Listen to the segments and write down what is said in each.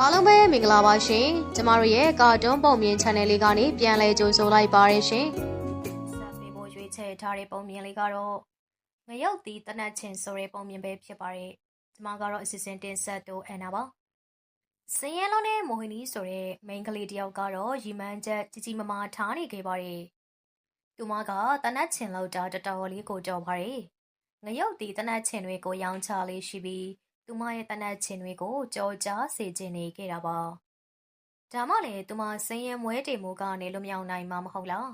အားလုံးပဲမင်္ဂလာပါရှင်ကျမတို့ရဲ့ကာတွန်းပုံမြင် channel လေးကနေပြန်လည်ကြိုဆိုလိုက်ပါရရှင်ဆက်ပေးဖို့ရွေးချယ်ထားတဲ့ပုံမြင်လေးကတော့ငရုတ်တီတနတ်ချင်းဆိုတဲ့ပုံမြင်ပဲဖြစ်ပါတယ်ကျမကတော့အစီအစဉ်တင်ဆက်တော့အန်နာပါစင်ရဲလုံးနဲ့မိုဟိနီဆိုတဲ့မိန်းကလေးတယောက်ကတော့ရီမန်းချက်ကြီးကြီးမားမားထားနေခဲ့ပါတယ်သူမကတနတ်ချင်းလောက်တာတတော်လေးကိုကြော်ပါတယ်ငရုတ်တီတနတ်ချင်းတွေကိုရောင်းချလေးရှိပြီး သူမရဲ့တနတ်ချင်းတွေကိုကြော်ကြားစေခြင်းနေခဲ့တာပါဒါမှလည်းသူမစင်ရဲမွဲတေမိုးကနေလွမြောက်နိုင်မှာမဟုတ်လား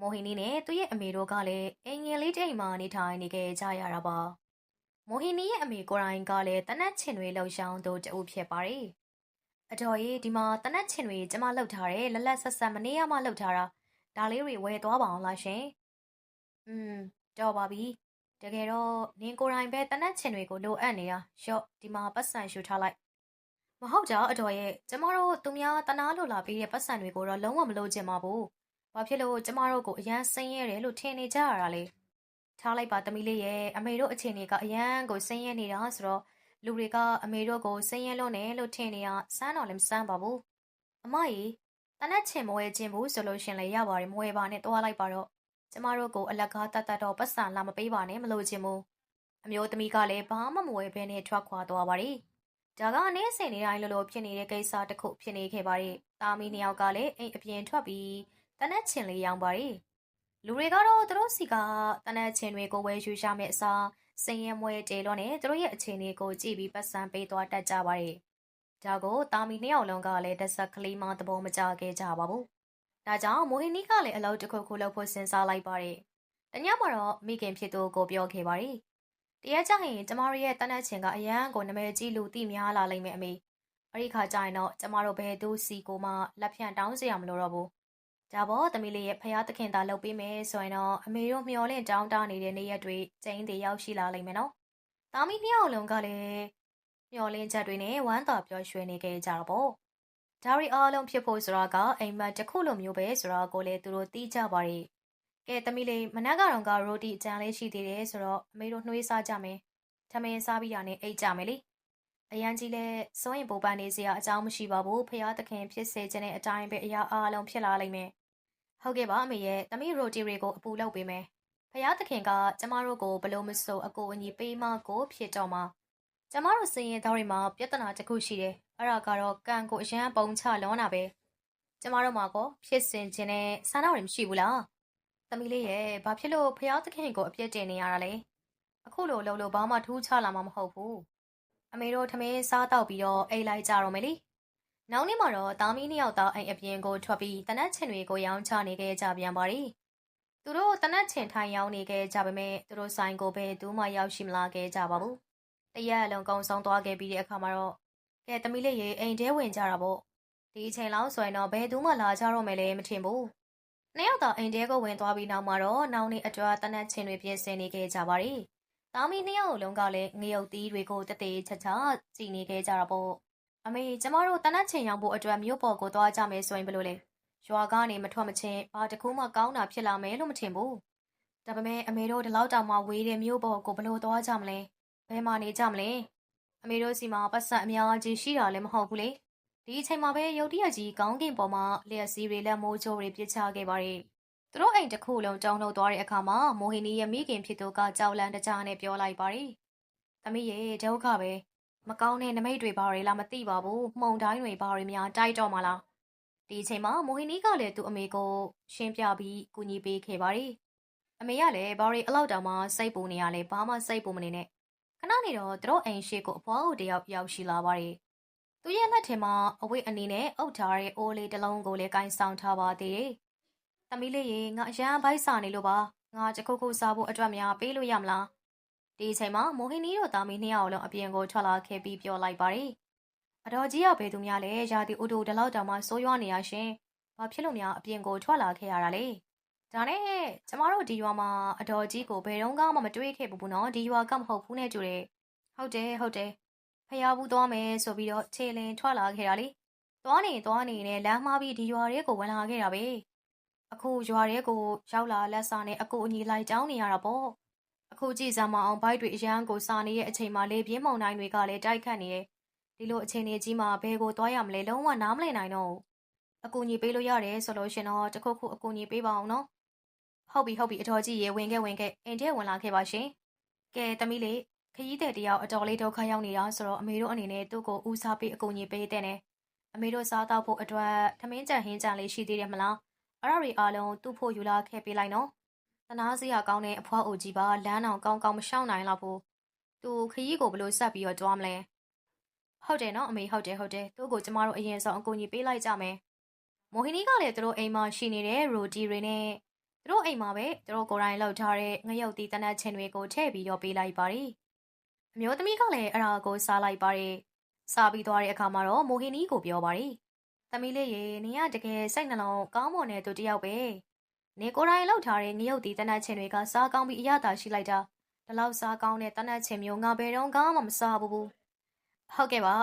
မိုဟိနီနဲ့သူ့ရဲ့အမေတို့ကလည်းအင်ငယ်လေးတိမ်မှာနေထိုင်နေခဲ့ကြရတာပါမိုဟိနီရဲ့အမေကိုရိုင်းကလည်းတနတ်ချင်းတွေလှုပ်ရှားသူတူဖြစ်ပါတယ်အတော်ကြီးဒီမှာတနတ်ချင်းတွေကျမလှုပ်ထားတယ်လက်လက်ဆက်ဆက်မနေရမှလှုပ်ထားတာဒါလေးတွေဝယ်သွားပါအောင်လားရှင်อืมတော်ပါပြီ တကယ်တော့နင်ကိုယ်တိုင်ပဲတနတ်ချင်တွေကိုလိုအပ်နေတာရော့ဒီမှာပတ်စံရှူထားလိုက်မဟုတ်ကြအတော်ရဲ့ကျမတို့သူများတနာလိုလာပြီးတဲ့ပတ်စံတွေကိုတော့လုံးဝမလိုချင်ပါဘူးဘာဖြစ်လို့ကျမတို့ကိုအရန်ဆင်းရဲတယ်လို့ထင်နေကြရတာလေထားလိုက်ပါသမီးလေးရဲ့အမေတို့အချိန်တွေကအရန်ကိုဆင်းရဲနေတာဆိုတော့လူတွေကအမေတို့ကိုဆင်းရဲလို့နေလို့ထင်နေတာစမ်းတော့လည်းမစမ်းပါဘူးအမကြီးတနတ်ချင်မဝဲခြင်းဘူးဆိုလို့ရှင်လည်းရပါတယ်မဝဲပါနဲ့တွားလိုက်ပါတော့ ကျမတို့ကိုအလက်ကားတတ်တတ်တော့ပတ်စံလာမပေးပါနဲ့မလို့ချင်ဘူးအမျိုးသမီးကလည်းဘာမှမဝဲဘဲနဲ့ထွက်ခွာသွားပါရီဒါကအနေဆင်နေတိုင်းလိုလိုဖြစ်နေတဲ့ကိစ္စတစ်ခုဖြစ်နေခဲ့ပါရီတာမီနှစ်ယောက်ကလည်းအိမ်အပြင်ထွက်ပြီးတနက်ချင်လေးရောင်းပါရီလူတွေကတော့သူတို့စီကတနက်ချင်တွေကိုဝဲယူရမယ့်အစားစင်ရဲမွဲတေလို့နဲ့သူတို့ရဲ့အခြေအနေကိုကြည့်ပြီးပတ်စံပေးသွားတတ်ကြပါရီဒါကိုတာမီနှစ်ယောက်လုံးကလည်းတက်ဆက်ကလေးမှသဘောမကျခဲ့ကြပါဘူး ဒါကြောင့်မိုဟိနီကလည်းအလုပ်တစ်ခုခုလုပ်ဖို့စဉ်းစားလိုက်ပါတယ်။တညမှာတော့မိခင်ဖြစ်သူကိုပြောခဲ့ပါတယ်။တရက်ကျရင်ကျမတို့ရဲ့တနက်ချင်ကအရန်ကိုနမဲကြီးလူသိများလာလိမ့်မယ်အမေ။အဲ့ဒီခါကျရင်တော့ကျမတို့ဘယ်သူစီကိုမှလက်ဖြန့်တောင်းစရာမလိုတော့ဘူး။ဒါပေါ့သမီးလေးရဲ့ဖယားသခင်သာလုပ်ပေးမယ်ဆိုရင်တော့အမေတို့မျောလင့်တောင်းတနေတဲ့နေ့ရက်တွေကျင်းသေးရောက်ရှိလာလိမ့်မယ်နော်။သားမီးနှစ်ယောက်လုံးကလည်းမျောလင့်ချက်တွေနဲ့ဝမ်းသာပျော်ရွှင်နေကြကြတော့ပေါ့။ ဒါရီအားလုံးဖြစ်ဖို့ဆိုတာကအိမ်မက်တစ်ခုလိုမျိုးပဲဆိုတာကိုလည်းသူတို့သိကြပါရဲ့။ကဲသမီးလေးမနက်ကတော့ကရိုတီအကြံလေးရှိသေးတယ်ဆိုတော့အမေတို့နှွေးစားကြမယ်။ထမင်းစားပြီးတာနဲ့အိတ်ကြမယ်လေ။အရန်ကြီးလဲစိုးရင်ပူပန်နေစရာအကြောင်းမရှိပါဘူး။ဖះသခင်ဖြစ်စေခြင်းတဲ့အတိုင်းပဲအရာအားလုံးဖြစ်လာလိမ့်မယ်။ဟုတ်ကဲ့ပါအမေရဲ့သမီးရိုတီတွေကိုအပူလုပ်ပေးမယ်။ဖះသခင်ကကျမတို့ကိုဘလို့မဆိုအကိုအညီပေးမကိုဖြစ်တော့မှာ။ကျမတို့စင်ရင်သားတွေမှာပြဿနာတစ်ခုရှိတယ်။ အဲ့ဒါကတော့ကံကိုအရန်ပုံချလွန်းတာပဲ။ကျမတို့မှာကောဖြစ်စဉ်ချင်းနဲ့ဆန္ဒတွေမရှိဘူးလား။သမီးလေးရဲ့ဘာဖြစ်လို့ဖះသခင်ကိုအပြစ်တင်နေရတာလဲ။အခုလိုလှုပ်လို့ဘာမှထူးခြားလာမှာမဟုတ်ဘူး။အမေတို့ထမင်းစားတော့ပြီးတော့အိတ်လိုက်ကြတော့မယ်လေ။နောက်နေ့မှာတော့တာမီးနှစ်ယောက်သားအိမ်အပြင်ကိုထွက်ပြီးတနတ်ချင်တွေကိုရောင်းချနေခဲ့ကြပြန်ပါရီ။သူတို့တနတ်ချင်ထိုင်ရောင်းနေခဲ့ကြပေမဲ့သူတို့ဆိုင်ကိုပဲသူမှရောက်ရှိမလာခဲ့ကြပါဘူး။တရက်အလုံးကုံဆောင်သွားခဲ့ပြီးတဲ့အခါမှာတော့ ကဲသမီးလေးရေအိမ်ထဲဝင်ကြတာပေါ့ဒီအချိန်လောက်ဆိုရင်တော့ဘယ်သူမှလာကြတော့မယ်လေမထင်ဘူးနှစ်ယောက်တော့အိမ်ထဲကိုဝင်သွားပြီးနောက်မှာတော့နောင်နေအကျွာတနတ်ချင်းတွေပြင်ဆင်နေခဲ့ကြပါရီတာမီနှစ်ယောက်လုံးကလည်းငရုတ်သီးတွေကိုတသေးချာချာကြည်နေခဲ့ကြတာပေါ့အမေကျမတို့တနတ်ချင်းရောင်ဖို့အတွက်မြို့ပေါ်ကိုသွားကြမယ်ဆိုရင်ဘယ်လိုလဲရွာကနေမထွက်မချင်းဘာတကူမှကောင်းတာဖြစ်လာမယ်လို့မထင်ဘူးဒါပေမဲ့အမေတို့ဒီလောက်တောင်မှဝေးတဲ့မြို့ပေါ်ကိုဘယ်လိုသွားကြမလဲဘယ်မှာနေကြမလဲ အမေတို့စီမှာပတ်စံအများကြီးရှိတာလည်းမဟုတ်ဘူးလေဒီအချိန်မှာပဲရုတ်တရက်ကြီးကောင်းကင်ပေါ်မှာလျက်စီးတွေလက်မိုးချိုးတွေပြစ်ချခဲ့ပါရဲ့သူတို့အိမ်တစ်ခုလုံးတောင်းလှုပ်သွားတဲ့အခါမှာမိုဟိနီရဲ့မိခင်ဖြစ်သူကကြောက်လန့်တကြားနဲ့ပြောလိုက်ပါရဲ့သမီးရဲ့ဒုက္ခပဲမကောင်းတဲ့နမိတ်တွေဘာတွေလားမသိပါဘူးမှုံတိုင်းတွေဘာတွေများတိုက်တော့မှလားဒီအချိန်မှာမိုဟိနီကလည်းသူ့အမေကိုရှင်းပြပြီးကူညီပေးခဲ့ပါရဲ့အမေကလည်းဘာတွေအလောက်တောင်မှစိတ်ပူနေရလဲဘာမှစိတ်ပူမနေနဲ့ ခဏနေတော့သူတို့အိမ်ရှိကိုအဖွားကိုတယောက်ရောက်ရှိလာပါတယ်။သူရဲ့လက်ထဲမှာအဝိတ်အနေနဲ့အုပ်ထားတဲ့အိုးလေးတစ်လုံးကိုလည်းကင်ဆောင်ထားပါသေးတယ်။သမီးလေးရေငါအရန်ဘိုက်စာနေလို့ပါ။ငါတခုခုစားဖို့အတွက်များပေးလို့ရမလား။ဒီအချိန်မှာမိုဟိနီတို့သားမီးနှစ်ယောက်လုံးအပြင်ကိုထွက်လာခဲ့ပြီးပြောလိုက်ပါတယ်။အတော်ကြီးကဘယ်သူများလဲရာသီဥတုတလောက်တောင်မှစိုးရွားနေရရှင်။ဘာဖြစ်လို့များအပြင်ကိုထွက်လာခဲ့ရတာလဲ။ ဒါနဲ့ကျမတို့ဒီရွာမှာအတော်ကြီးကိုဘယ်တော့မှမတွေးခဲ့ဘူးနော်ဒီရွာကမဟုတ်ဘူးနဲ့တူတယ်ဟုတ်တယ်ဟုတ်တယ်ဖျားဘူးသွားမယ်ဆိုပြီးတော့ခြေလင်ထွက်လာခဲ့တာလေသွားနေသွားနေနဲ့လမ်းမှားပြီးဒီရွာရဲကိုဝင်လာခဲ့တာပဲအခုရွာရဲကိုရောက်လာလက်စာနဲ့အကူအညီလိုက်တောင်းနေရတာပေါ့အခုကြည့်စမ်းမအောင်ဘိုက်တွေအရန်ကိုစာနေရဲ့အချိန်မှာလေပြင်းမောင်တိုင်းတွေကလည်းတိုက်ခတ်နေတယ်ဒီလိုအခြေအနေကြီးမှာဘယ်ကိုသွားရမလဲလုံးဝနားမလည်နိုင်တော့ဘူးအကူအညီပေးလို့ရတယ်ဆိုလို့ရှင်တော့တစ်ခုခုအကူအညီပေးပါအောင်နော် ဟုတ်ပြီဟုတ်ပြီအတော်ကြီးရေဝင်ခဲ့ဝင်ခဲ့အိမ်ထဲဝင်လာခဲ့ပါရှင်ကဲသမီးလေးခရီးတဲ့တယောက်အတော်လေးဒုက္ခရောက်နေတာဆိုတော့အမေတို့အနေနဲ့သူ့ကိုဦးစားပေးအကူအညီပေးတဲ့နဲ့အမေတို့စားတော့ဖို့အတွက်သမင်းကြံဟင်းကြံလေးရှိသေးတယ်မလားအဲ့ဒါတွေအားလုံးသူ့ဖို့ယူလာခဲ့ပေးလိုက်နော်တနာစရာကောင်းတဲ့အဖွားအိုကြီးပါလမ်းအောင်ကောင်းကောင်းမရှောင်နိုင်တော့ဘူးသူခရီးကိုဘယ်လိုဆက်ပြီးတော့ကြွားမလဲဟုတ်တယ်နော်အမေဟုတ်တယ်ဟုတ်တယ်သူ့ကိုကျမတို့အရင်ဆုံးအကူအညီပေးလိုက်ကြမယ်မိုဟီနီကလည်းသူတို့အိမ်မှာရှိနေတဲ့ရိုတီတွေနဲ့ သူတို့အိမ်မှာပဲသူတို့ကိုယ်တိုင်လောက်ထားတဲ့ငရုတ်တီးတနတ်ချင်းတွေကိုထည့်ပြီးတော့ပေးလိုက်ပါတယ်အမျိုးသမီးကလည်းအဲ့ဒါကိုစားလိုက်ပါတယ်စားပြီးသွားတဲ့အခါမှာတော့မိုဟီနီကိုပြောပါတယ်သမီးလေးရေနင်ကတကယ်စိတ်နှလုံးကောင်းမွန်တဲ့သူတစ်ယောက်ပဲနေကိုယ်တိုင်လောက်ထားတဲ့ငရုတ်တီးတနတ်ချင်းတွေကစားကောင်းပြီးအရသာရှိလိုက်တာဒီလောက်စားကောင်းတဲ့တနတ်ချင်းမျိုးငါဘယ်တော့မှမစားဘူးဘူးဟုတ်ကဲ့ပါ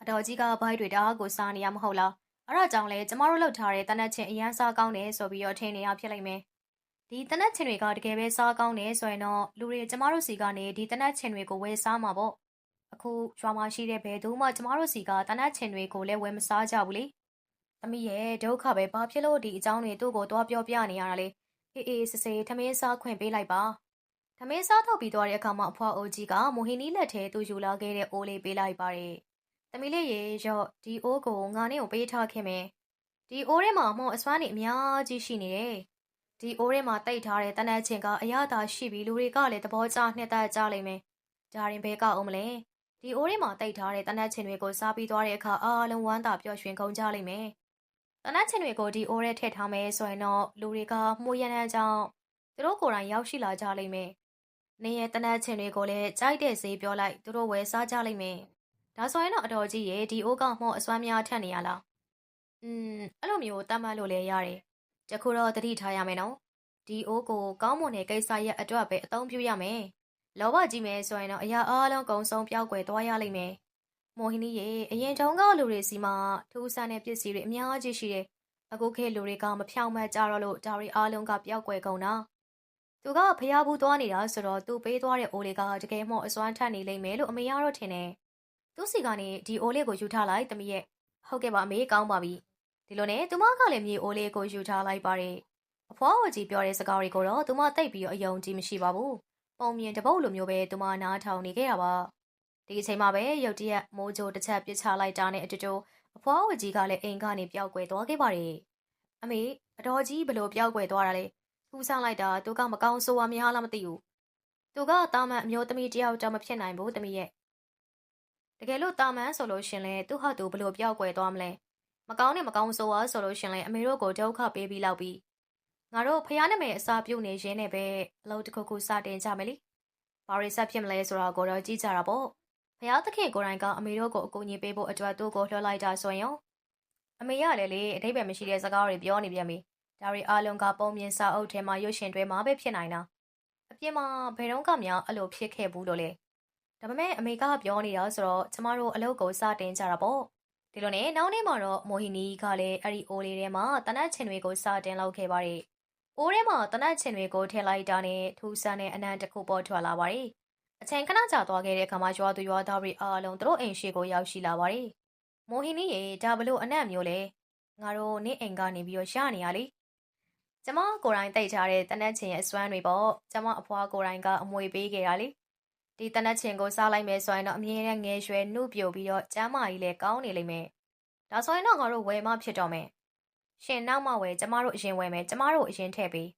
အတော်ကြီးကဘိုက်တွေတအားကိုစားနေရမဟုတ်လားအဲ့ဒါကြောင့်လေကျမတို့လောက်ထားတဲ့တနတ်ချင်းအရန်စားကောင်းတယ်ဆိုပြီးတော့ထင်နေရဖြစ်လိမ့်မယ် ဒီတနတ်ချင်းတွေကတကယ်ပဲစားကောင်းတယ်ဆိုရင်တော့လူတွေကျမတို့စီကနေဒီတနတ်ချင်းတွေကိုဝယ်စားမှာပေါ့အခုရွာမှာရှိတဲ့ဘယ်သူမှကျမတို့စီကတနတ်ချင်းတွေကိုလည်းဝယ်မစားကြဘူးလေသမီးရဲ့ဒုက္ခပဲဘာဖြစ်လို့ဒီအကြောင်းတွေသူ့ကိုတော့ပြောပြနေရတာလဲအေးအေးစစေထမင်းစားခွင့်ပေးလိုက်ပါထမင်းစားထုတ်ပြီးသွားတဲ့အခါမှာအဖွားအိုကြီးကမိုဟီနီလက်ထဲသူယူလာခဲ့တဲ့အိုးလေးပေးလိုက်ပါတယ်သမီးလေးရေရော့ဒီအိုးကိုငါနဲ့ကိုပေးထားခဲ့မယ်ဒီအိုးထဲမှာမော့အစွမ်းနေအများကြီးရှိနေတယ် ဒီအိုးထဲမှာတိတ်ထားတဲ့တနက်ချင်းကအရသာရှိပြီးလူတွေကလည်းသဘောကျနှစ်သက်ကြလိမ့်မယ်ဒါရင်ဘဲကအောင်မလဲဒီအိုးထဲမှာတိတ်ထားတဲ့တနက်ချင်းတွေကိုစားပြီးသွားတဲ့အခါအားလုံးဝမ်းသာပျော်ရွှင်ကုန်ကြလိမ့်မယ်တနက်ချင်းတွေကိုဒီအိုးထဲထည့်ထားမယ်ဆိုရင်တော့လူတွေကမှုရတဲ့ကြောင့်သူတို့ကိုယ်တိုင်ရောက်ရှိလာကြလိမ့်မယ်နေရဲ့တနက်ချင်းတွေကိုလည်းကြိုက်တဲ့ဈေးပြောလိုက်သူတို့ဝယ်စားကြလိမ့်မယ်ဒါဆိုရင်တော့အတော်ကြီးရဲ့ဒီအိုးကမော့အစွမ်းများထက်နေရလားอืมအဲ့လိုမျိုးတတ်မှတ်လို့လည်းရတယ် တခုတော့တတိထားရမယ်နော်ဒီအိုးကိုကောင်းမွန်တဲ့ကိစ္စရဲ့အတွက်ပဲအသုံးပြုရမယ်လောဘကြီးမယ်ဆိုရင်တော့အရာအားလုံးကုံဆုံးပြောက်ွယ်သွားရလိမ့်မယ်မိုဟိနီရေအရင်တုန်းကလူတွေစီမှာထူးဆန်းတဲ့ပစ္စည်းတွေအများကြီးရှိတယ်အခုခေတ်လူတွေကမဖြောင်းမကြတော့လို့ဒါတွေအားလုံးကပြောက်ွယ်ကုန်တာသူကဖျားဘူးသွားနေတာဆိုတော့သူပေးသွားတဲ့အိုးလေးကတကယ်မှအစွမ်းထက်နေလိမ့်မယ်လို့အမေကတော့ထင်တယ်သူ့စီကနေဒီအိုးလေးကိုယူထားလိုက်တမီးရဲ့ဟုတ်ကဲ့ပါအမေကောင်းပါပြီ ဒီလိုနဲ့သူမကလည်းမြေအိုးလေးကိုယူထားလိုက်ပါတယ်အဖွားဝကြီးပြောတဲ့စကားတွေကိုတော့သူမတိတ်ပြီးအယုံကြည်မရှိပါဘူးပုံမြင်တပုတ်လိုမျိုးပဲသူမနားထောင်နေခဲ့တာပါဒီအချိန်မှာပဲရုတ်တရက်မိုးကြိုတစ်ချက်ပစ်ချလိုက်တာနဲ့အတူတူအဖွားဝကြီးကလည်းအိမ်ကနေပျောက်ကွယ်သွားခဲ့ပါတယ်အမေအတော်ကြီးဘလို့ပျောက်ကွယ်သွားတာလဲထူးဆန်းလိုက်တာသူကမကောင်းဆိုးဝါများလားမသိဘူးသူကတာမန်အမျိုးသမီးတယောက်တောင်မဖြစ်နိုင်ဘူးသမီးရဲ့တကယ်လို့တာမန်ဆိုလို့ရှင်လဲသူ့ဟာသူဘလို့ပျောက်ကွယ်သွားမလဲ မကောင်းနဲ့မကောင်းဆိုဝါဆိုလို့ရှင်လဲအမေတို့ကိုဒုက္ခပေးပြီးလောက်ပြီးငါတို့ဖះနာမည်အစာပြုတ်နေရင်းနဲ့ပဲအလုပ်တစ်ခုခုစတင်ကြမယ်လေဘာရီဆက်ဖြစ်မလဲဆိုတာကိုတော့ကြည့်ကြတာပေါ့ဖះသခင်ကိုယ်တိုင်ကအမေတို့ကိုအကူအညီပေးဖို့အတွက်သူ့ကိုလွှတ်လိုက်တာဆိုရင်အမေရလည်းလေအတိတ်ပဲမရှိတဲ့စကားတွေပြောနေပြန်ပြီဒါတွေအားလုံးကပုံမြင်စာအုပ်ထဲမှာရွှေရှင်တွဲမှာပဲဖြစ်နိုင်တာအပြင်မှာဘယ်တော့ကမှအဲ့လိုဖြစ်ခဲ့ဘူးလို့လေဒါပေမဲ့အမေကပြောနေတာဆိုတော့ကျမတို့အလုပ်ကိုစတင်ကြတာပေါ့ ဒီလိုနဲ့နောက်နေ့မှာတော့မိုဟီနီကလည်းအဲ့ဒီအိုးလေးထဲမှာတနတ်ချင်တွေကိုစတင်လောက်ခဲ့ပါတယ်အိုးထဲမှာတနတ်ချင်တွေကိုထည့်လိုက်တာနဲ့ထူးဆန်းတဲ့အနံ့တစ်ခုပေါ်ထွက်လာပါတယ်အချိန်ခဏကြာသွားခဲ့တဲ့အခါမှာရွာသူရွာသားတွေအားလုံးသူတို့အိမ်ရှိကိုရောက်ရှိလာပါတယ်မိုဟီနီရေဒါဘလို့အနံ့မျိုးလဲငါတို့နေ့အိမ်ကနေပြီးတော့ရနေရလေကျမကိုယ်တိုင်တိတ်ထားတဲ့တနတ်ချင်ရဲ့အစွမ်းတွေပေါ့ကျမအဖွားကိုယ်တိုင်ကအမွေပေးခဲ့တာလေ ဒီတနတ်ချင်ကိုစားလိုက်မယ်ဆိုရင်တော့အမြဲတမ်းငယ်ရွယ်နှုတ်ပြိုပြီးတော့ကျမ်းမာကြီးလည်းကောင်းနေလိမ့်မယ်ဒါဆိုရင်တော့ငါတို့ဝယ်မဖြစ်တော့မယ်ရှင်နောက်မှဝယ်ကျမတို့အရင်ဝယ်မယ်ကျမတို့အရင်ထည့်ပေး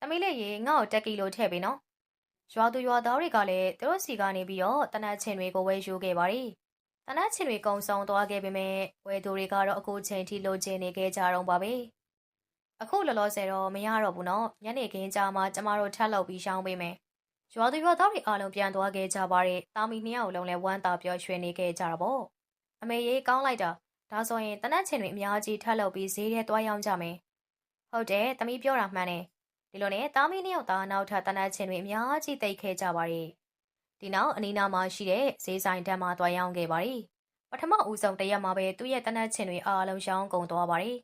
သမီးလေးရေငါ့ကိုတက်ကီလိုထည့်ပေးနော်ရွာသူရွာသားတွေကလည်းသူတို့စီကနေပြီးတော့တနတ်ချင်တွေကိုဝယ်ယူခဲ့ပါတယ်တနတ်ချင်တွေကုံဆောင်သွားခဲ့ပေမဲ့ဝယ်သူတွေကတော့အခုချိန်ထိလိုချင်နေခဲ့ကြတော့ပါပဲအခုလောလောဆယ်တော့မရတော့ဘူးနော်ညနေခင်းကြာမှကျမတို့ထပ်လောက်ပြီးရှောင်းပေးမယ် ရွာသူရွာသားတွေအားလုံးပြန်သွားခဲ့ကြပါတယ်တာမီနှစ်ယောက်လုံးလည်းဝမ်းသာပျော်ရွှင်နေခဲ့ကြတာပေါ့အမေရေးကောင်းလိုက်တာဒါဆိုရင်တနတ်ချင်တွေအများကြီးထပ်လောက်ပြီးဈေးထဲသွားရောက်ကြမယ်ဟုတ်တယ်တမီးပြောတာမှန်တယ်ဒီလိုနဲ့တာမီနှစ်ယောက်သားနောက်ထပ်တနတ်ချင်တွေအများကြီးတိတ်ခဲ့ကြပါတယ်ဒီနောက်အနီးနားမှာရှိတဲ့ဈေးဆိုင်တန်းမှာသွားရောက်ခဲ့ပါတယ်ပထမဦးဆုံးတရက်မှာပဲသူ့ရဲ့တနတ်ချင်တွေအားလုံးရှောင်းကုန်သွားပါတယ်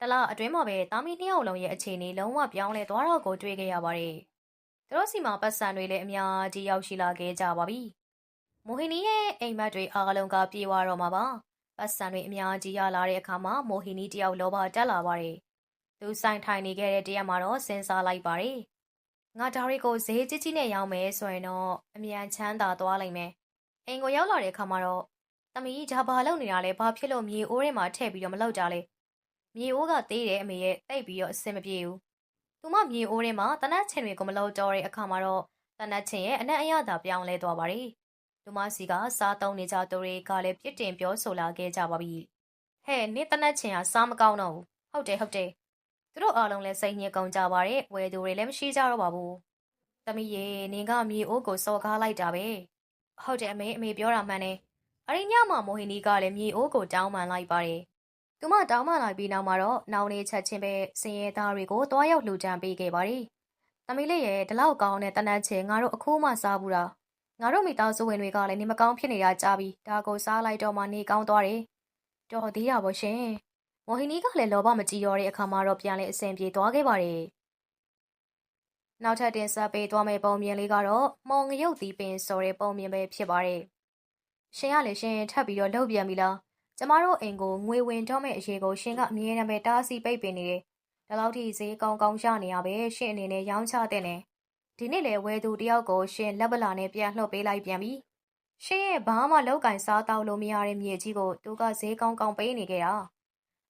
တလအတွင်းမှာပဲတာမီနှစ်ယောက်လုံးရဲ့အခြေအနေလုံးဝပြောင်းလဲသွားတော့ကိုတွေ့ခဲ့ရပါတယ်။ သူတို့စီမှာပတ်စံတွေလည်းအများကြီးရောက်ရှိလာခဲ့ကြပါပြီ။မိုဟီနီရဲ့အိမ်မက်တွေအားလုံးကပြေးသွားတော့မှာပါပတ်စံတွေအများကြီးရလာတဲ့အခါမှာမိုဟီနီတယောက်လောဘတက်လာပါတယ်သူဆိုင်ထိုင်နေခဲ့တဲ့တရက်မှာတော့စဉ်းစားလိုက်ပါတယ်ငါဒါတွေကိုဈေးကြီးကြီးနဲ့ရောင်းမယ်ဆိုရင်တော့အမြန်ချမ်းသာသွားလိမ့်မယ်အိမ်ကိုရောက်လာတဲ့အခါမှာတော့သမီးဒါဘာလုပ်နေတာလဲဘာဖြစ်လို့မြေအိုးထဲမှာထည့်ပြီးတော့မလောက်ကြလဲမြေအိုးကသေးတယ်အမေရဲ့တိတ်ပြီးတော့အဆင်မပြေဘူး သူမမြေအိုးထဲမှာတနတ်ချင်တွေကိုမလောက်တော့တဲ့အခါမှာတော့တနတ်ချင်ရဲ့အနက်အရသာပြောင်းလဲသွားပါတယ်လူမစီကစားသုံးနေကြသူတွေကလည်းပြစ်တင်ပြောဆိုလာခဲ့ကြပါပြီဟဲ့နင့်တနတ်ချင်ကစားမကောင်းတော့ဘူးဟုတ်တယ်ဟုတ်တယ်သူတို့အားလုံးလည်းစိတ်ညစ်ကုန်ကြပါတယ်ဝယ်သူတွေလည်းမရှိကြတော့ပါဘူးသမီးရေနင်ကမြေအိုးကိုစော်ကားလိုက်တာပဲဟုတ်တယ်အမေအမေပြောတာမှန်တယ်အရိညမမိုဟိနီကလည်းမြေအိုးကိုတောင်းပန်လိုက်ပါတယ် သူမတောင်းပန်လိုက်ပြီးနောက်မှာတော့နောင်နေချက်ချင်းပဲစင်ရဲသားတွေကိုတွားရောက်လှူကြံပေးခဲ့ပါတယ်သမီးလေးရဲ့ဒီလောက်ကောင်းတဲ့တနတ်ချင်ငါတို့အခုမှစားဘူးလားငါတို့မိသားစုဝင်တွေကလည်းနေမကောင်းဖြစ်နေတာကြားပြီးဒါကိုစားလိုက်တော့မှနေကောင်းသွားတယ်တော်သေးတာပေါ့ရှင်မိုဟိနီကလည်းလောဘမကြည်တော့တဲ့အခါမှာတော့ပြန်လဲအဆင်ပြေသွားခဲ့ပါတယ်နောက်ထပ်တင်ဆက်ပေးသွားမယ့်ပုံမြင်လေးကတော့မောင်ငရုတ်တီပင်ဆိုတဲ့ပုံမြင်ပဲဖြစ်ပါတယ်ရှင်ကလည်းရှင်ထပ်ပြီးတော့လှုပ်ပြန်ပြီလား ကျမတို့အိမ်ကိုငွေဝင်တော့မယ့်အရေးကိုရှင်ကအမြဲတမ်းပဲတားဆီးပိတ်ပင်နေတယ်ဒါလောက်ထိဈေးကောင်းကောင်းရနေရပဲရှင်အနေနဲ့ရောင်းချတဲ့နဲ့ဒီနေ့လေဝဲသူတယောက်ကိုရှင်လက်ပလာနဲ့ပြန်လှုပ်ပေးလိုက်ပြန်ပြီရှင်ရဲ့ဘာမှလောက်ကင်စားတောက်လို့မရတဲ့မြေကြီးကိုသူကဈေးကောင်းကောင်းပေးနေခဲ့တာ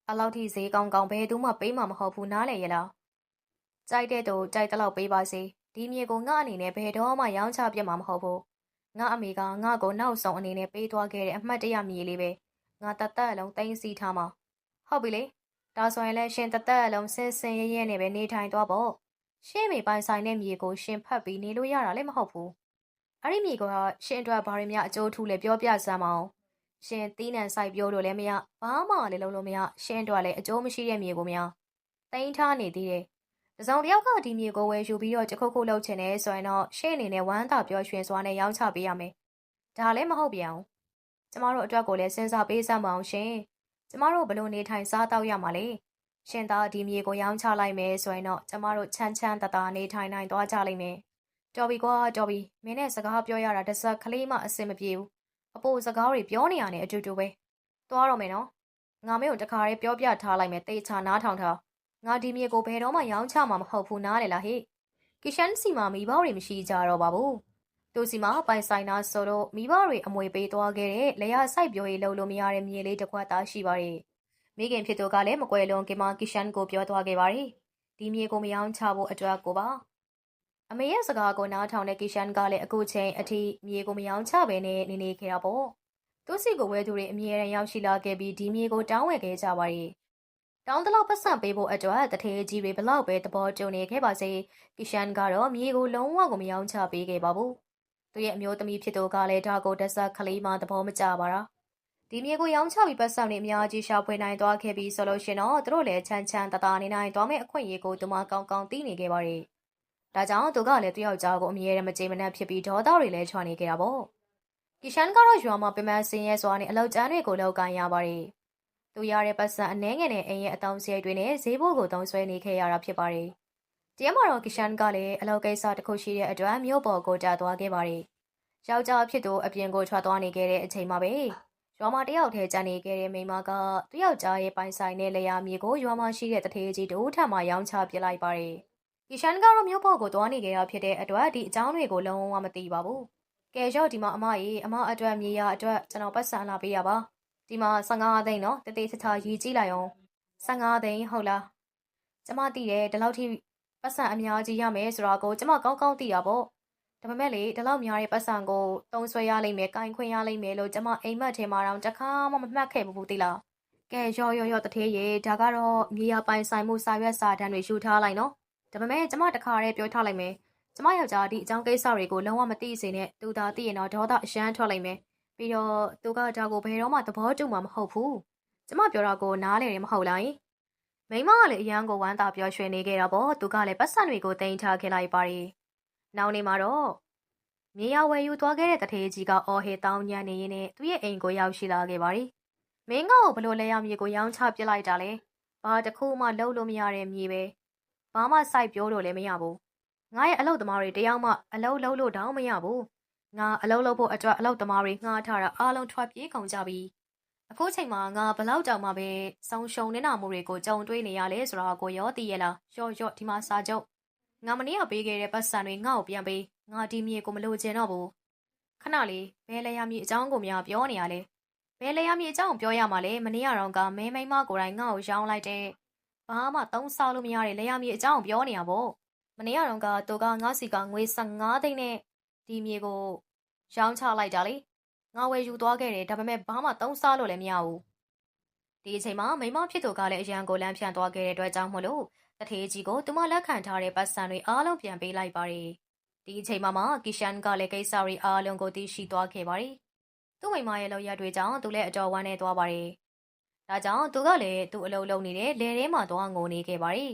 အလောက်ထိဈေးကောင်းကောင်းဘယ်သူမှပေးမှာမဟုတ်ဘူးနားလေရလားကြိုက်တဲ့သူကြိုက်တဲ့လောက်ပေးပါစေဒီမြေကိုငါအနေနဲ့ဘယ်တော့မှရောင်းချပြမှာမဟုတ်ဘူးငါအမေကငါ့ကိုနောက်ဆုံးအနေနဲ့ပေးသွားခဲ့တဲ့အမှတ်တရမြေလေးပဲ ငါတသက်အလုံးသိမ်းစီထားမှာဟုတ်ပြီလေဒါဆိုရင်လည်းရှင်တသက်အလုံးစင်စင်ရဲရဲနဲ့ပဲနေထိုင်သွားပေါ့ရှင်းမေပိုင်ဆိုင်တဲ့မြေကိုရှင်ဖတ်ပြီးနေလို့ရတာလည်းမဟုတ်ဘူးအဲ့ဒီမြေကရှင်အတွက်ဘာတွေများအကျိုးထူးလဲပြောပြစမ်းမအောင်ရှင်တီးနှံဆိုင်ပြောလို့လည်းမရဘာမှလည်းလုံးလို့မရရှင်အတွက်လည်းအကျိုးမရှိတဲ့မြေကိုများတိန်းထားနေသေးတယ်တစုံတယောက်ကဒီမြေကိုဝယ်ယူပြီးတော့ကြခုတ်ခုတ်လုပ်ချင်တယ်ဆိုရင်တော့ရှင့်အနေနဲ့ဝမ်းသာပြောရွှင်စွာနဲ့ရောင်းချပေးရမယ်ဒါလည်းမဟုတ်ပြန်ဘူး ကျမတို့အတွက်ကိုလည်းစဉ်းစားပေးစမ်းပါအောင်ရှင်ကျမတို့ဘလို့နေထိုင်စားတောက်ရမှာလဲရှင်သားဒီမြေကိုရောင်းချလိုက်မယ်ဆိုရင်တော့ကျမတို့ချမ်းချမ်းသာသာနေထိုင်နိုင်သွားကြလိမ့်မယ်တော်ပြီကွာတော်ပြီမင်းနဲ့စကားပြောရတာတစ်စက်ကလေးမှအဆင်မပြေဘူးအပိုစကားတွေပြောနေရတယ်အတူတူပဲသွားတော့မယ်နော်ငါမင်းကိုတခါလေးပြောပြထားလိုက်မယ်တေချာနားထောင်ထားငါဒီမြေကိုဘယ်တော့မှရောင်းချမှာမဟုတ်ဘူးနားလေလားဟေ့ကီရှန်စီမှာမိဘတွေမရှိကြတော့ပါဘူး သူစီမှာပိုင်ဆိုင်နာဆိုတော့မိဘတွေအမွေပေးသွားခဲ့တဲ့လေယာစိုက်ပျိုးရေးလုပ်လို့မရတဲ့မြေလေးတစ်ခွက်သားရှိပါတယ်မိခင်ဖြစ်သူကလည်းမကွယ်လွန်ခင်မှာကီရှန်ကိုပြောသွားခဲ့ပါတယ်ဒီမြေကိုမရောင်းချဖို့အတွက်ကိုပါအမေရဲ့စကားကိုနားထောင်တဲ့ကီရှန်ကလည်းအခုချိန်အထိမြေကိုမရောင်းချဘဲနဲ့နေနေခဲ့တာပေါ့သူစီကိုဝဲသူတွေအမြဲတမ်းရောက်ရှိလာခဲ့ပြီးဒီမြေကိုတောင်းဝယ်ခဲ့ကြပါတယ်တောင်းတလောက်ပတ်စံပေးဖို့အတွက်တထေးကြီးတွေဘလောက်ပဲသဘောကျနေခဲ့ပါစေကီရှန်ကတော့မြေကိုလုံးဝကိုမရောင်းချပေးခဲ့ပါဘူး သူရဲ့အမျိုးသမီးဖြစ်သူကလည်းဒါကိုတက်ဆက်ကလေးမှသဘောမကျပါလားဒီမြေကိုရောင်းချပြီးပတ်စံတွေအများကြီးရှာဖွေနိုင်သွားခဲ့ပြီးဆိုလို့ရှင်တော့သူတို့လည်းချမ်းချမ်းတသားနေနိုင်သွားမယ့်အခွင့်အရေးကိုသူမကောင်းကောင်းသိနေခဲ့ပါတယ်ဒါကြောင့်သူကလည်းသူယောက်ျားကိုအမြဲတမ်းမကြေမနက်ဖြစ်ပြီးဒေါသတွေလည်းချွာနေခဲ့တာပေါ့ကီရှန်ကတော့ရွာမှာပင်ပန်းစင်းရဲစွာနဲ့အလောက်ကျန်းတွေကိုလောက်ကန်ရပါတယ်သူရတဲ့ပတ်စံအနှဲငယ်နဲ့အိမ်ရဲ့အတောင်စရိတ်တွေနဲ့ဈေးဘိုးကိုသုံးဆွဲနေခဲ့ရတာဖြစ်ပါတယ် တရားမှာတော့ကီရှန်ကလည်းအလောက်ကိစ္စတစ်ခုရှိတဲ့အတွက်မြို့ပေါ်ကိုကြာသွားခဲ့ပါတယ်ယောက်ျားဖြစ်သူအပြင်ကိုထွက်သွားနေခဲ့တဲ့အချိန်မှာပဲရွာမတယောက်တည်းကြံနေခဲ့တဲ့မိမကသူယောက်ျားရဲ့ပိုင်ဆိုင်တဲ့လျာမြေကိုရွာမှာရှိတဲ့တထေးကြီးတို့ထပ်မှရောင်းချပစ်လိုက်ပါတယ်။ကီရှန်ကတော့မြို့ပေါ်ကိုသွားနေကြတာဖြစ်တဲ့အတွက်ဒီအကြောင်းတွေကိုလုံးဝမသိပါဘူး။ကဲရော့ဒီမှာအမကြီးအမအတွက်မြေရအတွက်ကျွန်တော်ပတ်စံလာပေးရပါ။ဒီမှာ15သိန်းနော်တသေးချာချာရေးကြည့်လိုက်အောင်15သိန်းဟုတ်လား။ကျမသိတယ်ဒီလောက်ထိ ပတ်စံအများကြီးရမယ်ဆိုတာကိုကျမကောင်းကောင်းသိတာပေါ့။ဒါပေမဲ့လေဒီလောက်များတဲ့ပတ်စံကိုတုံးဆွဲရလိမ့်မယ်၊ကင်ခွင့်ရလိမ့်မယ်လို့ကျမအိမ်မက်ထဲမှာတော့တခါမှမမှတ်ခဲ့ဘူးသိလား။ကဲရော့ရော့ရော့တထေးရေဒါကတော့မြေယာပိုင်ဆိုင်မှုစာရွက်စာတမ်းတွေယူထားလိုက်နော်။ဒါပေမဲ့ကျမတခါတည်းပြောထားလိုက်မယ်။ကျမယောက်ျားဒီအကြောင်းကိစ္စတွေကိုလုံးဝမသိစေနဲ့သူသာသိရင်တော့ဒေါသအရှမ်းထွက်လိုက်မယ်။ပြီးတော့သူကဒါကိုဘယ်တော့မှသဘောတူမှာမဟုတ်ဘူး။ကျမပြောတာကိုနားလည်တယ်မဟုတ်လား။ မိမကလည်းအရန်ကိုဝမ်းသာပြောရွှင်နေခဲ့တာပေါ့။သူကလည်းပတ်စံတွေကိုတင်ထားခဲ့လိုက်ပါတယ်။နောက်နေမှာတော့မြေယာဝယ်ယူသွားခဲ့တဲ့တထေးကြီးကအော်ဟေတောင်းညံနေရင်းနဲ့သူ့ရဲ့အိမ်ကိုရောက်ရှိလာခဲ့ပါသည်။မင်းကောဘလို့လဲရမြေကိုရောင်းချပစ်လိုက်တာလဲ။ဘာတခုမှလှုပ်လို့မရတဲ့မြေပဲ။ဘာမှစိုက်ပြောလို့လည်းမရဘူး။ငါရဲ့အလုပ်သမားတွေတယောက်မှအလုပ်လုပ်လို့တောင်းမရဘူးငါအလုပ်လုပ်ဖို့အတွက်အလုပ်သမားတွေငှားထားတာအားလုံးထွက်ပြေးကုန်ကြပြီ အခုချိန်မှာငါဘလောက်တောင်မှပဲဆုံရှုံနေတာမှုတွေကိုကြုံတွေ့နေရလဲဆိုတာကိုရောသိရလားရော့ရော့ဒီမှာစာချုပ်ငါမနေ့ကပေးခဲ့တဲ့ပတ်စံတွေငါ့ကိုပြန်ပေးငါဒီမြေကိုမလိုချင်တော့ဘူးခဏလေးဘယ်လဲရမည်အကြောင်းကိုများပြောနေရလဲဘယ်လဲရမည်အကြောင်းပြောရမှာလဲမနေ့ကတော့ကမဲမိမကိုယ်တိုင်ငါ့ကိုရောင်းလိုက်တဲ့ဘာမှသုံးစားလို့မရတဲ့လဲရမည်အကြောင်းပြောနေရပေါ့မနေ့ကတော့ကသူကငါစီကငွေ15သိန်းနဲ့ဒီမြေကိုရောင်းချလိုက်တာလေ ငါဝယ်ယူသွားခဲ့တယ်ဒါပေမဲ့ဘာမှသုံးစားလို့လည်းမရဘူးဒီအချိန်မှာမိမဖြစ်သူကလည်းအရန်ကိုလမ်းဖြန့်သွားခဲ့တဲ့အတွက်ကြောင့်မလို့တထေးကြီးကိုသူမလက်ခံထားတဲ့ပတ်စံတွေအားလုံးပြန်ပေးလိုက်ပါတယ်ဒီအချိန်မှာမှကီရှန်ကလည်းကိစ္စတွေအားလုံးကိုသိရှိသွားခဲ့ပါတယ်သူ့မိမရဲ့လောက်ရတွေကြောင့်သူလည်းအတော်ဝမ်းနေသွားပါတယ်ဒါကြောင့်သူကလည်းသူ့အလုပ်လုပ်နေတဲ့လယ်ထဲမှာသွားငိုနေခဲ့ပါတယ်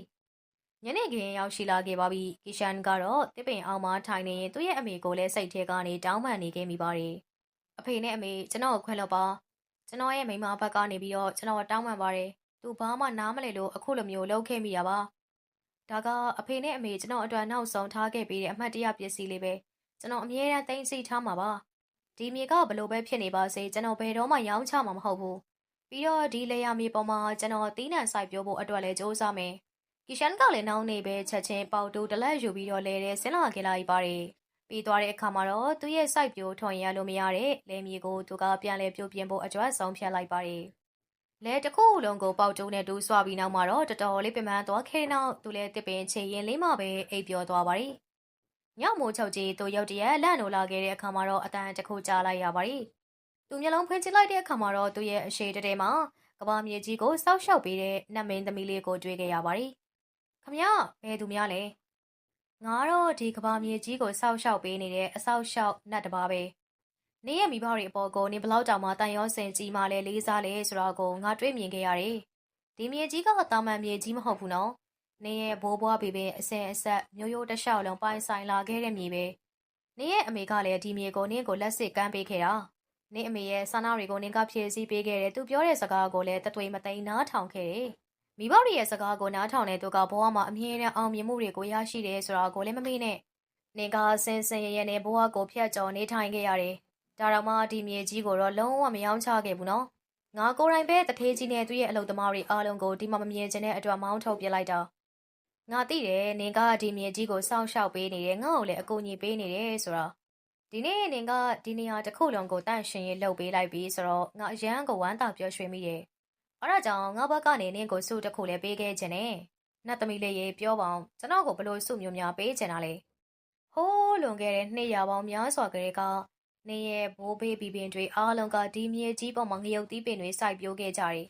ညနေခင်းရောက်ရှိလာခဲ့ပါပြီ။ကီရှန်ကတော့တစ်ပင်အောင်မှထိုင်နေရင်သူ့ရဲ့အမေကိုလည်းစိတ်ထဲကနေတောင်းပန်နေခဲ့မိပါတယ်။ အဖေနဲ့အမေကျွန်တော်ကိုခွင့်လွှတ်ပါ။ကျွန်တော်ရဲ့မိန်းမဘက်ကနေပြီးတော့ကျွန်တော်တောင်းပန်ပါတယ်။သူဘာမှနားမလည်လို့အခုလိုမျိုးလုပ်ခဲ့မိတာပါ။ဒါကအဖေနဲ့အမေကျွန်တော်အတွက်နောက်ဆုံးထားခဲ့ပေးတဲ့အမှတ်တရပစ္စည်းလေးပဲ။ကျွန်တော်အမြဲတမ်းသိမ်းစိတ်ထားမှာပါ။ဒီမြေကဘလို့ပဲဖြစ်နေပါစေကျွန်တော်ဘယ်တော့မှရောင်းချမှာမဟုတ်ဘူး။ပြီးတော့ဒီလေယာမြေပေါ်မှာကျွန်တော်တီးနှံစိုက်ပျိုးဖို့အတွက်လည်းစူးစမ်းမယ်။ကီရှန်ကလည်းနောင်းနေပဲချက်ချင်းပေါတူတလက်ယူပြီးတော့လဲတဲ့ဆင်းလာခဲ့လိုက်ပါတယ်။ ပြီးသွားတဲ့အခါမှာတော့သူ့ရဲ့စိုက်ပျိုးထွန်ရလို့မရတဲ့လဲမြေကိုသူကပြန်လဲပြုတ်ပြင်းဖို့အကြွတ်ဆုံးဖြတ်လိုက်ပါတယ်။လဲတစ်ခုလုံးကိုပေါတူနဲ့တူးဆွပြီးနောက်မှာတော့တော်တော်လေးပင်ပန်းသွားခဲ့တဲ့နောက်သူလည်းတစ်ပင်ချေရင်လေးမှပဲအိပ်ပျော်သွားပါတယ်။ညမိုးချုပ်ကြီးသူရုတ်တရက်လန့်နိုလာခဲ့တဲ့အခါမှာတော့အတန်တစ်ခုကြားလိုက်ရပါတယ်။သူမျက်လုံးဖွင့်ကြည့်လိုက်တဲ့အခါမှာတော့သူ့ရဲ့အရှိတတဲမှာကဘာမြေကြီးကိုစောက်ရှောက်ပေးတဲ့နတ်မင်းသမီးလေးကိုတွေ့ခဲ့ရပါတယ်။ခမရဘယ်သူများလဲ ငါတော့ဒီကဘာမြေကြီးကိုစောက်ရှောက်ပေးနေတဲ့အဆောက်ရှောက်နတ်တစ်ပါးပဲနေရဲ့မိဘတွေအပေါ်ကိုနေဘလောက်တောင်မှတန်ရောစင်ကြီးမှလဲလေးစားလဲဆိုတော့ကိုငါတွေ့မြင်ခဲ့ရတယ်ဒီမြေကြီးကတာမန်မြေကြီးမဟုတ်ဘူးနော်နေရဲ့ဘိုးဘွားဘေဘေအစင်အဆက်မျိုးရိုးတစ်လျှောက်လုံးပိုင်ဆိုင်လာခဲ့တဲ့မြေပဲနေရဲ့အမေကလည်းဒီမြေကိုနင်းကိုလက်စစ်ကမ်းပေးခဲ့တာနေအမေရဲ့ဆန္ဒတွေကိုနင်းကဖြည့်ဆည်းပေးခဲ့တယ်သူပြောတဲ့စကားကိုလည်းတသွေးမသိမ်းနားထောင်ခဲ့တယ် မိဘတွေရဲ့စကားကိုနားထောင်တဲ့သူကဘဝမှာအမြဲတမ်းအောင်မြင်မှုတွေကိုရရှိတယ်ဆိုတာကိုလည်းမမေ့နဲ့။နင်ကဆင်းဆင်းရဲရဲနဲ့ဘဝကိုဖျက်ကျော်နေထိုင်ခဲ့ရတယ်။ဒါတော့မှဒီမြေကြီးကိုတော့လုံးဝမယောင်းချခဲ့ဘူးနော်။ငါကိုယ်တိုင်ပဲတထေးကြီးနဲ့သူ့ရဲ့အလုပ်သမားတွေအားလုံးကိုဒီမှာမမြင်ချင်တဲ့အတွက်မောင်းထုတ်ပြလိုက်တာ။ငါသိတယ်နင်ကဒီမြေကြီးကိုစောင့်ရှောက်ပေးနေတယ်ငါ့ကိုလည်းအကူအညီပေးနေတယ်ဆိုတာ။ဒီနေ့နင်ကဒီနေရာတစ်ခုလုံးကိုတန့်ရှင်ရေးလုပ်ပေးလိုက်ပြီဆိုတော့ငါအရန်ကိုဝမ်းသာပျော်ရွှင်မိတယ်။ အဲ့ဒါကြောင့်ငါဘက်ကနေနင့်ကိုစုတစ်ခုလည်းပေးခဲ့ခြင်းနဲ့နတ်သမီးလေးရေပြောပါအောင်ကျွန်တော်ကိုဘလို့စုမျိုးများပေးချင်တာလဲဟိုးလွန်ခဲ့တဲ့နှစ်ရာပေါင်းများစွာကလေးကနင်းရဲ့ဘိုးဘေးဘီပင်တွေအားလုံးကဒီမြေကြီးပေါ်မှာငရုတ်သီးပင်တွေစိုက်ပျိုးခဲ့ကြတယ်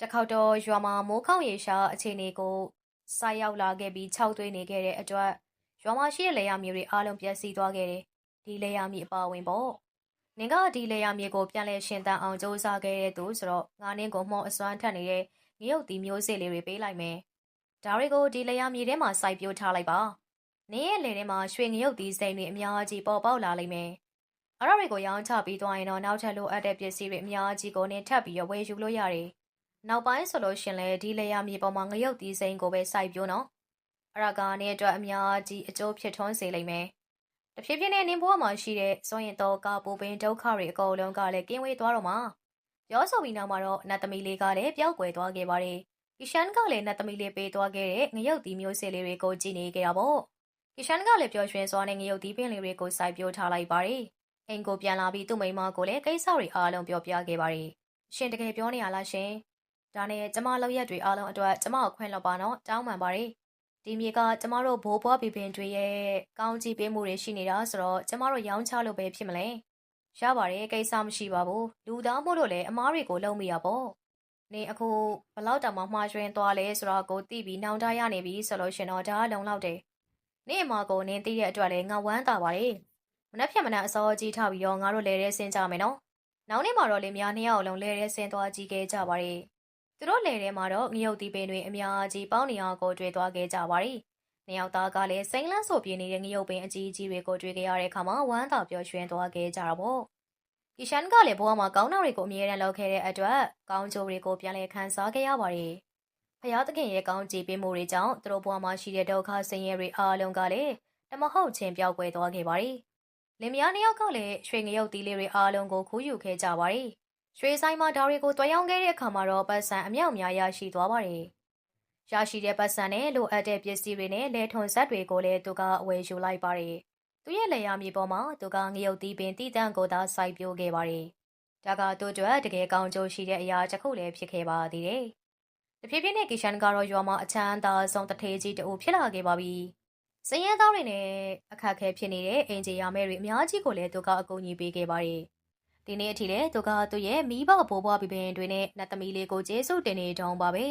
တစ်ခေါက်တော့ရွာမှာမိုးခေါင်ရေရှားအခြေအနေကိုစိုက်ရောက်လာခဲ့ပြီးခြောက်သွေးနေခဲ့တဲ့အတွက်ရွာမှာရှိတဲ့လေယာမြေတွေအားလုံးပျက်စီးသွားခဲ့တယ်ဒီလေယာမြေအပါဝင်ပေါ့ နင်ကဒီလေယာမြေကိုပြန်လဲရှင်တန်အောင်စူးစမ်းခဲ့တဲ့သူဆိုတော့ငါနင်းကိုမှောအစွမ်းထက်နေတဲ့ငရုတ်တီမျိုးစေ့လေးတွေပေးလိုက်မယ်။ဒါတွေကိုဒီလေယာမြေထဲမှာစိုက်ပျိုးထားလိုက်ပါ။နင်းရဲ့လေထဲမှာရွှေငရုတ်တီစိမ့်တွေအများကြီးပေါ်ပေါက်လာလိမ့်မယ်။အဲ့ဒါတွေကိုရောင်းချပြီးသွားရင်တော့နောက်ထပ်လိုအပ်တဲ့ပစ္စည်းတွေအများကြီးကိုနင်းထပ်ပြီးဝယ်ယူလို့ရတယ်။နောက်ပိုင်းဆိုလို့ရှင်လဲဒီလေယာမြေပေါ်မှာငရုတ်တီစိမ့်ကိုပဲစိုက်ပျိုးနော်။အဲ့ဒါကနင်းအတွက်အများကြီးအကျိုးဖြစ်ထွန်းစေလိမ့်မယ်။ တဖြည်းဖြည်းနဲ့နင်းဘဝမှာရှိတဲ့စွန့်ရင်တော့ကပူပင်ဒုက္ခတွေအကုန်လုံးကလည်းကင်းဝေးသွားတော့မှာပြောဆိုပြီးနောက်မှာတော့နတ်သမီးလေးကလည်းပျောက်ကွယ်သွားခဲ့ပါတယ်ကီရှန်ကလည်းနတ်သမီးလေးပေးသွားခဲ့တဲ့ငရုတ်သီးမျိုးစေ့လေးတွေကိုကြည့်နေကြတာပေါ့ကီရှန်ကလည်းပျော်ရွှင်စွာနဲ့ငရုတ်သီးပင်လေးတွေကိုစိုက်ပျိုးထားလိုက်ပါတယ်အိမ်ကိုပြန်လာပြီးသူ့မိန်းမကိုလည်းကိစ္စတွေအားလုံးပြောပြခဲ့ပါတယ်ရှင်တကယ်ပြောနေရလားရှင်ဒါနဲ့ကျမလောက်ရက်တွေအားလုံးအတွက်ကျမကိုခွင့်လွှတ်ပါနော်တောင်းပန်ပါတယ် ဒီမြေကကျမတို့ဘိုးဘွားဘီပင်တွေရဲ့ကောင်းကြီးပေးမှုတွေရှိနေတာဆိုတော့ကျမတို့ရောင်းချလို့ပဲဖြစ်မလဲရပါတယ်ကိစ္စမရှိပါဘူးလူသားမို့လို့လည်းအမားတွေကိုလုံးမိရပေါ့နေအခုဘလောက်တောင်မှမှားရွှင်သွားလဲဆိုတော့ကိုသိပြီးနောင်တရနေပြီဆိုလို့ရှင်တော့ဒါလုံလောက်တယ်နေအမကိုနင်းသိတဲ့အတွက်လည်းငါဝမ်းသာပါတယ်မနှက်ဖြတ်မနှက်အစောကြီးထားပြီးတော့ငါတို့လဲတဲ့ဆင်းကြမယ်နော်နောက်နေ့မှာတော့လေများနှစ်ယောက်လုံးလဲတဲ့ဆင်းသွားကြည့်ခဲ့ကြပါတယ် သူတို့လယ်ထဲမှာတော့ငရုတ်တီပင်တွေအများကြီးပေါင်းနေအောင်ကိုတွေ့သွားခဲ့ကြပါရီ။နှစ်ယောက်သားကလည်းစိမ့်လန်းဆိုပြင်းနေတဲ့ငရုတ်ပင်အကြီးကြီးတွေကိုတွေ့ခဲ့ရတဲ့အခါမှာဝမ်းသာပျော်ရွှင်သွားခဲ့ကြတာပေါ့။ကီရှန်ကလည်းဘဝမှာကောင်းတာတွေကိုအမြဲတမ်းလုပ်ခဲ့တဲ့အတွက်ကောင်းကျိုးတွေကိုပြန်လည်ခံစားခဲ့ရပါတယ်။ဖယားသခင်ရဲ့ကောင်းချီးပေးမှုတွေကြောင့်သူတို့ဘဝမှာရှိတဲ့ဒုက္ခဆင်းရဲတွေအားလုံးကလည်းတမဟုတ်ချင်းပျောက်ကွယ်သွားခဲ့ပါရီလင်မယားနှစ်ယောက်ကလည်းရွှေငရုတ်သီးလေးတွေအားလုံးကိုခူးယူခဲ့ကြပါတယ်။ ရွှေဆိုင်မှာဒါတွေကိုတွဲရောင်းခဲ့တဲ့အခါမှာတော့ပတ်စံအမြောက်အများရရှိသွားပါတယ်။ရရှိတဲ့ပတ်စံနဲ့လိုအပ်တဲ့ပစ္စည်းတွေနဲ့လဲထွန်ဆက်တွေကိုလည်းသူကအဝယ်ယူလိုက်ပါတယ်။သူရဲ့လက်ရမြေပေါ်မှာသူကငရုတ်သီးပင်တည်တံ့ကိုသာစိုက်ပျိုးခဲ့ပါတယ်။ဒါကသူ့အတွက်တကယ်ကောင်းကျိုးရှိတဲ့အရာတစ်ခုလည်းဖြစ်ခဲ့ပါသေးတယ်။တဖြည်းဖြည်းနဲ့ကီရှန်ကတော့ရွာမှာအချမ်းသာဆုံးတထေးကြီးတူဖြစ်လာခဲ့ပါပြီ။စည်ရဲသားတွေနဲ့အခက်အခဲဖြစ်နေတဲ့အင်ဂျီယာမဲတွေအများကြီးကိုလည်းသူကအကူအညီပေးခဲ့ပါတယ်။ ဒီနေ့အထိလည်းသူကသူ့ရဲ့မိဘဘိုးဘွားပြပင်တွေနဲ့နတ်သမီးလေးကိုကျေးဇူးတင်နေတောင်းပါပဲ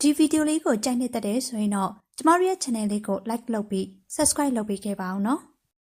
ဒီဗီဒီယိုလေးကိုကြိုက်နေတဲ့တဲ့ဆိုရင်တော့ကျမတို့ရဲ့ channel လေးကို like လုပ်ပြီး subscribe လုပ်ပေးခဲ့ပါအောင်နော်